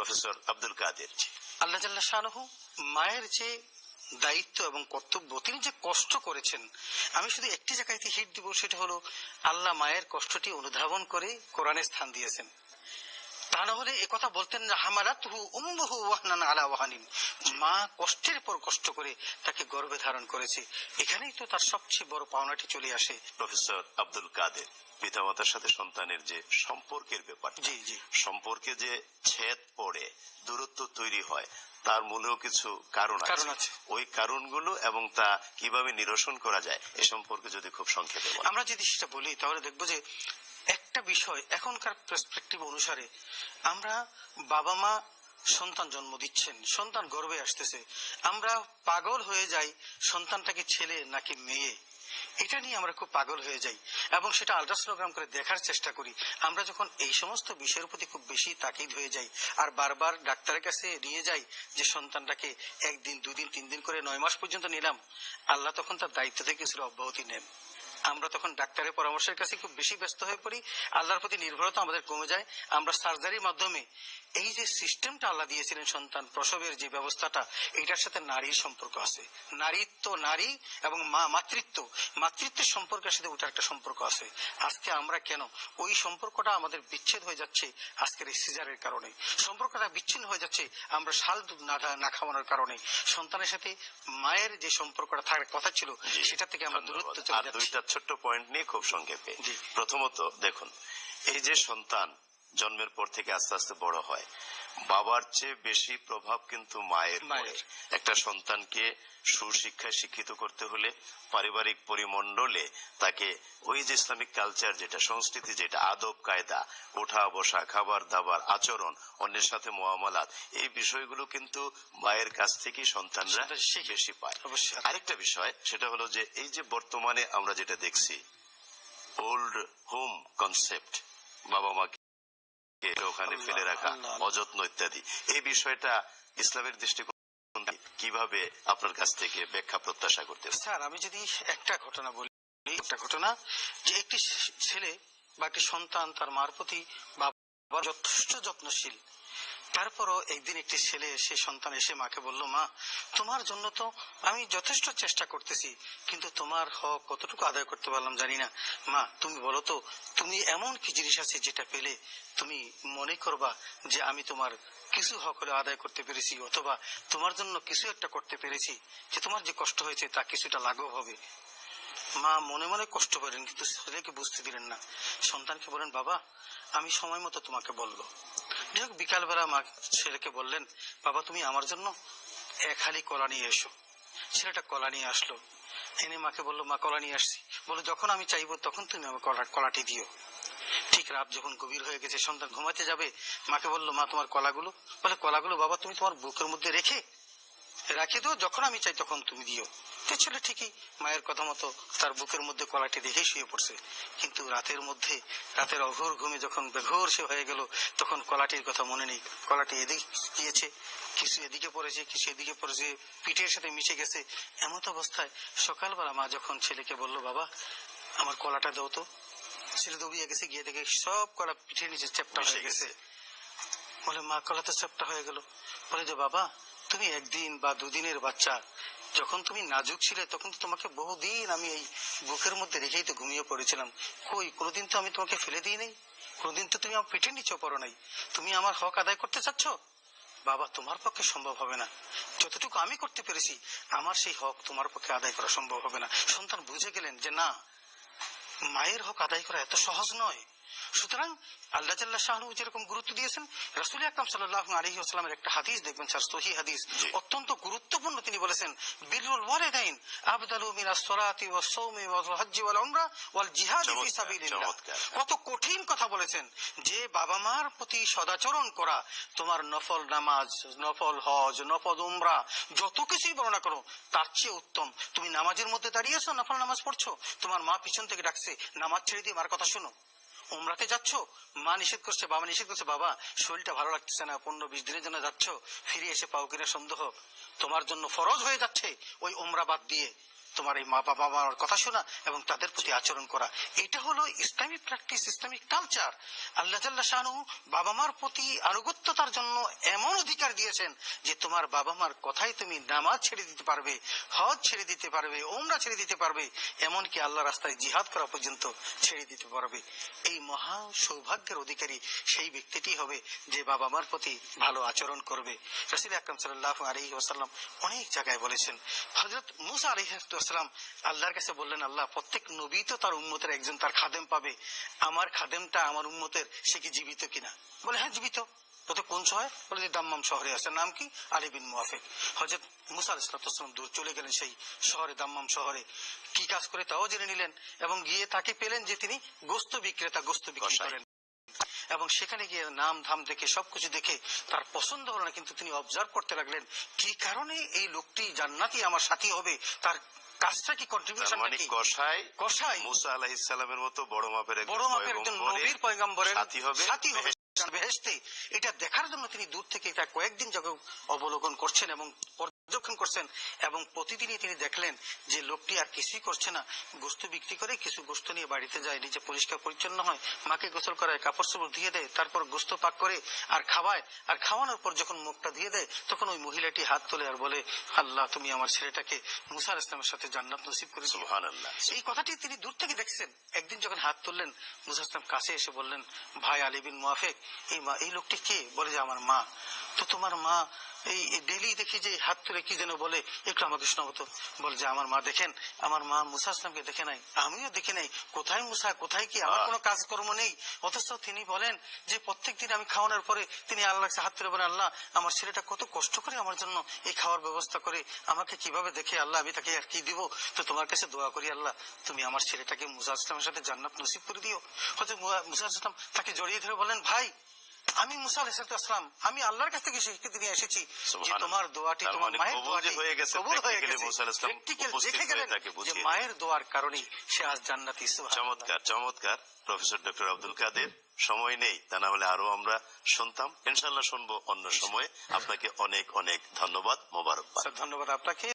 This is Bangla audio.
প্রফেসর আব্দুল কাদের আল্লাহ জাল্লা মায়ের যে দায়িত্ব এবং কর্তব্য, তিনি যে কষ্ট করেছেন, আমি শুধু একটি জায়গায় হিট দিব, সেটা হলো আল্লাহ মায়ের কষ্টটি অনুধাবন করে কোরআনে স্থান দিয়েছেন। তা না হলে কথা বলতেন না হামালাতুহু উম্মুহু ওয়াহনান আলা ওয়াহানিন। মা কষ্টের পর কষ্ট করে তাকে গর্ভে ধারণ করেছে। এখানেই তো তার সবচেয়ে বড় পাওনাটি চলে আসে। প্রফেসর আব্দুল কাদের পিতামাতার সাথে সন্তানের যে সম্পর্কের ব্যাপার। জি জি। সম্পর্কে যে ছেদ পড়ে দূরত্ব তৈরি হয় তার মূলেও কিছু কারণ আছে। ওই কারণগুলো এবং তা কীভাবে নিরসন করা যায় এ সম্পর্কে যদি খুব সংক্ষেপে আমরা যদি সেটা বলি তাহলে দেখব যে একটা বিষয় এখনকার পার্সপেক্টিভ অনুসারে আমরা বাবা মা সন্তান জন্ম দিচ্ছেন, সন্তান গর্ভে আসতেছে। আমরা পাগল হয়ে যাই সন্তানটাকে ছেলে নাকি মেয়ে? এটা নিয়ে আমরা খুব পাগল হয়ে যাই এবং সেটা আলট্রাসোনোগ্রাম করে দেখার চেষ্টা করি। আমরা যখন এই সমস্ত বিষয়ের প্রতি খুব বেশি তাকিদ হয়ে যাই আর বারবার ডাক্তারের কাছে নিয়ে যাই যে সন্তানটাকে একদিন, দুদিন তিন দিন করে নয় মাস পর্যন্ত নিলাম, আল্লাহ তখন তার দায়িত্ব থেকে কিছুটা অব্যাহতি নেন। আমরা তখন ডাক্তারের পরামর্শের কাছে খুব বেশি ব্যস্ত হয়ে পড়ি। আল্লাহর প্রতি নির্ভরতা আমাদের কমে যায়। আমরা সার্জারির মাধ্যমে এই যে সিস্টেমটা আল্লাহ দিয়েছিলেন সন্তান প্রসবের যে ব্যবস্থাটা এটার সাথে নারীর সম্পর্ক আছে। নারীত্ব নারী এবং মা মাতৃত্ব। মাতৃত্বের সম্পর্কের সাথে ওটার একটা সম্পর্ক আছে। আজকে আমরা কেন? ওই সম্পর্কটা আমাদের বিচ্ছেদ হয়ে যাচ্ছে আজকের এই সিজারের কারণে। সম্পর্কটা বিচ্ছিন্ন হয়ে যাচ্ছে আমরা শাল দুধ না না খাওয়ানোর কারণে। সন্তানের সাথে মায়ের যে সম্পর্কটা থাকার কথা ছিল সেটা থেকে আমরা দূরত্ব চলে যাচ্ছি। ছোট্ট পয়েন্ট নিয়ে খুব সংক্ষেপে। প্রথমত দেখুন এই যে সন্তান জন্মের পর থেকে আস্তে আস্তে বড় হয় বাবার চেয়ে বেশি প্রভাব কিন্তু মায়ের। একটা সন্তানকে সুশিক্ষায় শিক্ষিত করতে হলে পারিবারিক পরিমণ্ডলে তাকে ওই যে ইসলামিক কালচার যেটা সংস্কৃতি যেটা আদব কায়দা ওঠা বসা খাবার দাবার আচরণ অন্যের সাথে মোয়ামালাত এই বিষয়গুলো কিন্তু মায়ের কাছ থেকেই সন্তানরা। বেশি পায় অবশ্যই। আরেকটা বিষয় সেটা হলো যে এই যে বর্তমানে আমরা যেটা দেখছি ওল্ড হোম কনসেপ্ট বাবা মাকে ওখানে ফেলে রাখা অযত্ন ইত্যাদি। এই বিষয়টা ইসলামের দৃষ্টিকোণ কীভাবে আপনার কাছ থেকে ব্যাখ্যা প্রত্যাশা করতে স্যার আমি যদি একটা ঘটনা বলি একটা ঘটনা যে একটি ছেলে বা একটি সন্তান তার মার প্রতি বাবা যথেষ্ট যত্নশীল। তারপরও একদিন একটি ছেলে সে সন্তান এসে মাকে বলল, মা, তোমার জন্য তো আমি যথেষ্ট চেষ্টা করতেছি, কিন্তু তোমার হক কতটুকু আদায় করতে পারলাম জানি না। মা, তুমি বলো তো, তুমি এমন কি জিনিস আছে যেটা পেলে তুমি মনে করবা যে আমি তোমার কিছু হক হলে আদায় করতে পেরেছি, অথবা তোমার জন্য কিছু একটা করতে পেরেছি, যে তোমার যে কষ্ট হয়েছে তা কিছুটা লাঘব হবে? মা মনে মনে কষ্ট করেন কিন্তু ছেলেকে বুঝতে দিলেন না। সন্তানকে বলেন বাবা, আমি সময় মতো তোমাকে বলল যাই হোক বিকালবেলা মা ছেলেকে বললেন, বাবা, তুমি আমার জন্য এক হালি কলা নিয়ে এসো। ছেলেটা কলা নিয়ে আসলো। এনে মাকে বলল, মা, কলা নিয়ে আসছি। বলে যখন আমি চাইব, তখন তুমি আমার কলা, কলাটি দিও। ঠিক রাত যখন গভীর হয়ে গেছে সন্তান ঘুমাতে যাবে, মাকে বলল, মা, তোমার কলাগুলো? বলে, কলাগুলো বাবা, তুমি তোমার বুকের মধ্যে রেখে রাখে দিও যখন আমি চাই তখন তুমি দিও। তো ছেলে ঠিকই মায়ের কথা মতো তার বুকের মধ্যে কলাটি রেখে শুয়ে পড়ছে। কিন্তু রাতের মধ্যে রাতের অঘোর ঘুমে যখন বেঘোর সে হয়ে গেল তখন কলাটির কথা মনে নেই। কলাটি এদিকে গিয়েছে কিছু এদিকে পড়েছে কিছু এদিকে পড়েছে পিঠের সাথে মিশে গেছে। এমত অবস্থায় সকালবেলা মা যখন ছেলেকে বলল বাবা আমার কলাটা দাও তো। ছেলে দৌড়িয়ে গেছে গিয়ে দেখে সব কলা পিঠের নিচে চ্যাপটা হয়ে গেছে। গেছে। বলে মা কলা তো চ্যাপটা হয়ে গেল। বলে যে বাবা তুমি একদিন বা দুদিনের বাচ্চা, যখন তুমি নাজুক ছিলে, তখন তোমাকে বহুদিন আমি এই বুকের মধ্যে রেখেই তো ঘুমিয়ে পড়েছিলাম। কই, কোনোদিন তো আমি তোমাকে ফেলে দিই নাই? কোনোদিন তো তুমি আমার পিঠে নিচেও পড়ো নাই? তুমি আমার হক আদায় করতে চাচ্ছ? বাবা, তোমার পক্ষে সম্ভব হবে না। যতটুকু আমি করতে পেরেছি, আমার সেই হক তোমার পক্ষে আদায় করা সম্ভব হবে না। সন্তান বুঝে গেলেন যে না, মায়ের হক আদায় করা এত সহজ নয়। সুতরাং আল্লাহ জাল্লাহ শাহনু যেরকম গুরুত্ব দিয়েছেন রাসুল আকরাম সাল্লাহ আলহি আসলামের একটা হাদিস দেখবেন স্যার সহি হাদিস। অত্যন্ত গুরুত্বপূর্ণ তিনি বলেছেন বিরুল ওয়ালিদাইন আবদালু মিনাস সালাতি ওয়াস সাওমি ওয়াল হজ্জি ওয়াল উমরা ওয়াল জিহাদ ফি সাবিলিল্লাহ। কত কঠিন কথা বলেছেন যে বাবা মার প্রতি সদাচরণ করা তোমার নফল নামাজ নফল হজ নফল উমরা যত কিছুই বর্ণনা করো তার চেয়ে উত্তম। তুমি নামাজের মধ্যে দাঁড়িয়েছো নফল নামাজ পড়ছো তোমার মা পিছন থেকে ডাকছে নামাজ ছেড়ে দিয়ে মার কথা শোনো। উমরাতে যাচ্ছ? মা নিষেধ করছে, বাবা নিষেধ করছে। বাবা, শরীরটা ভালো লাগতেছে না, পনেরো বিশ দিনের জন্য যাচ্ছ। ফিরে এসে পাও কিনা সন্দেহ। তোমার জন্য ফরজ হয়ে যাচ্ছে ওই ওমরা বাদ দিয়ে। তোমার এই মা বাবা মার কথা শোনা এবং তাদের প্রতি আচরণ করা। এটা হলো ইসলামিক প্র্যাকটিস ইসলামিক কালচার আল্লাহ জাল্লা শাহনু বাবা মার প্রতি আনুগত্যতার জন্য এমন অধিকার দিয়েছেন যে তোমার বাবা মার কথাই তুমি নামাজ ছেড়ে দিতে পারবে, হজ ছেড়ে দিতে পারবে ওমরা ছেড়ে দিতে পারবে, এমনকি আল্লাহ রাস্তায় জিহাদ করা পর্যন্ত ছেড়ে দিতে পারবে। এই মহা সৌভাগ্যের অধিকারী সেই ব্যক্তিটি হবে যে বাবা মার প্রতি ভালো আচরণ করবে। রসিল আকরম সাল্লাহ আলহি ওসাল্লাম অনেক জায়গায় বলেছেন হজরত মুসা আলহিহাস্লাম আল্লাহর কাছে বললেন আল্লাহ প্রত্যেক নবী তো তার উম্মতের একজন তার খাদেম পাবে। আমার খাদেমটা আমার উম্মতের সে কি জীবিত কিনা? বলে হ্যাঁ জীবিত। কোন শহরে? বলে যে দাম্মাম শহরে আছে। নাম কি? আলী বিন মুআফিক। হজরত মুসা আলাইসালাম দূর চলে গেলেন সেই শহরে দাম্মাম শহরে। কি কাজ করে তাও জেনে নিলেন এবং গিয়ে তাকে পেলেন যে তিনি গোস্ত বিক্রেতা গোস্ত বিক্রি করেন। এবং সেখানে গিয়ে নাম ধাম দেখে সবকিছু দেখে তার পছন্দ হলো না কিন্তু তিনি অবজার্ভ করতে লাগলেন কি কারণে এই লোকটি জান্নাতি আমার সাথী হবে? তার কাজটা কি কন্ট্রিবিউশন মানে কসাই কষাই মুসা সালামের মতো বড় মাপের একজন বড় মাপের একজন নবীর পয়গম্বরের সাথী হবে। সাথী হবে। বেহেশতে। এটা দেখার জন্য তিনি দূর থেকে এটা কয়েকদিন যখন অবলোকন করছেন এবং পর্যবেক্ষণ করছেন এবং প্রতিদিনই তিনি দেখলেন যে লোকটি আর কিছুই করছে না। গোস্ত বিক্রি করে কিছু গোস্ত নিয়ে বাড়িতে যায় নিজে পরিষ্কার পরিচ্ছন্ন হয় মাকে গোসল করায় কাপড় চোপড় ধুয়ে দেয় তারপর গোস্ত পাক করে আর খাওয়ায়। আর খাওয়ানোর পর যখন মুখটা দিয়ে দেয় তখন ওই মহিলাটি হাত তোলে আর বলে আল্লাহ তুমি আমার ছেলেটাকে মুসার ইসলামের সাথে জান্নাত নসিব করে এই কথাটি তিনি দূর থেকে দেখছেন। একদিন যখন হাত তুললেন মুসা ইসলাম কাছে এসে বললেন ভাই আলী বিন মুআফেক এই লোকটি কে? বলে যে আমার মা। তো তোমার মা এই ডেলি দেখি যে হাত তুলে কি যেন বলে, একটু আমাকে শোনাবো তো। বলে যে আমার মা দেখেন, আমার মা মুসা ইসলামকে দেখে নাই, আমিও দেখে নাই। কোথায় মুসা, কোথায় কি? আমার। কোনো কাজকর্ম নেই। অথচ তিনি বলেন যে প্রত্যেক দিন আমি খাওয়ানোর পরে তিনি আল্লাহ হাত তুলে বলেন, আল্লাহ, আমার ছেলেটা কত কষ্ট করে আমার জন্য এই খাওয়ার ব্যবস্থা করে, আমাকে কীভাবে দেখে, আল্লাহ, আমি তাকে আর কি দিব? তো তোমার কাছে দোয়া করি, আল্লাহ, তুমি আমার ছেলেটাকে মুসা ইসলামের সাথে জান্নাত নসিব করে দিও। হয়তো মুজা ইসলাম তাকে জড়িয়ে ধরে বলেন, ভাই আমি মুসা আলাইসালাম আমি আল্লাহর কাছ থেকে স্বীকৃতি নিয়ে এসেছি যে তোমার দোয়াটি তোমার মানে মায়ের দোয়াটি হয়ে গেছে, কবুল হয়ে গেছে। সালাম দেখে গেলেন যে মায়ের দোয়ার কারণেই সে আজ জান্নাতি চমৎকার চমৎকার। প্রফেসর ডক্টর আব্দুল কাদের সময় নেই তা না হলে আরও আমরা শুনতাম। ইনশাল্লাহ শুনব অন্য সময়ে। আপনাকে অনেক অনেক ধন্যবাদ মোবারক ধন্যবাদ আপনাকে।